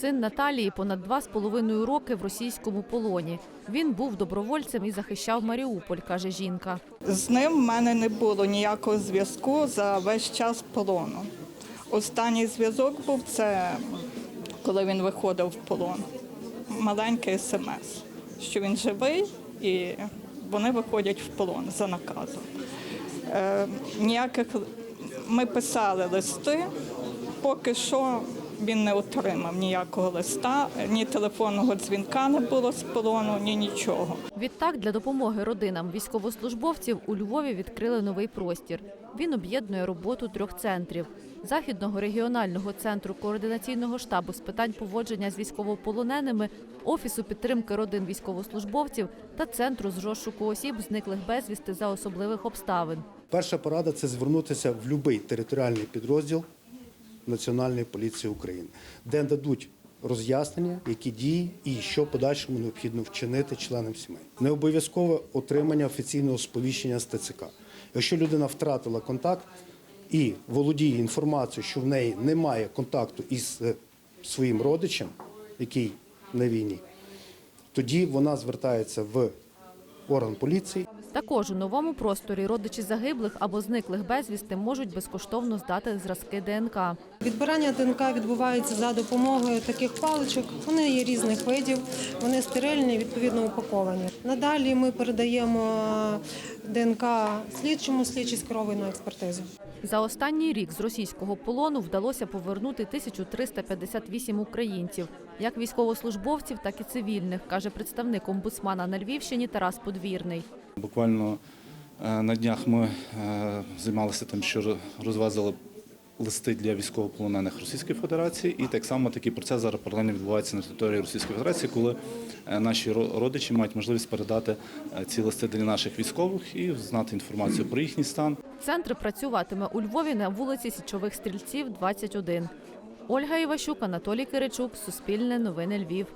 Син Наталії понад два з половиною роки в російському полоні. Він був добровольцем і захищав Маріуполь, каже жінка. З ним в мене не було ніякого зв'язку за весь час полону. Останній зв'язок був це коли він виходив в полон. Маленький смс, що він живий і вони виходять в полон за наказом. Е, ніяких ми писали листи, поки що він не отримав ніякого листа, ні телефонного дзвінка не було з полону, ні нічого. Відтак, для допомоги родинам військовослужбовців у Львові відкрили новий простір. Він об'єднує роботу трьох центрів: західного регіонального центру координаційного штабу з питань поводження з військовополоненими, офісу підтримки родин військовослужбовців та центру з розшуку осіб, зниклих безвісти за особливих обставин. Перша порада це звернутися в будь-який територіальний підрозділ Національної поліції України, де дадуть роз'яснення, які дії і що подальшому необхідно вчинити членам сімей. Не обов'язкове отримання офіційного сповіщення з ТЦК. Якщо людина втратила контакт і володіє інформацією, що в неї немає контакту із е, своїм родичем, який на війні, тоді вона звертається в орган поліції. Також у новому просторі родичі загиблих або зниклих безвісти можуть безкоштовно здати зразки ДНК. Відбирання ДНК відбувається за допомогою таких паличок. Вони є різних видів, вони стерильні, відповідно упаковані. Надалі ми передаємо ДНК слідчому, слідчий скеровує на експертизу. За останній рік з російського полону вдалося повернути 1358 українців, як військовослужбовців, так і цивільних, каже представник омбудсмана на Львівщині Тарас Подвірний. Буквально е, на днях ми е, займалися тим, що розвезли листи для військовополонених Російської Федерації, і так само такий процес зараз паралельно відбувається на території Російської Федерації, коли е, наші ро- родичі мають можливість передати е, ці листи для наших військових і знати інформацію про їхній стан. Центр працюватиме у Львові на вулиці Січових стрільців, 21. Ольга Іващук, Анатолій Киричук, Суспільне новини Львів.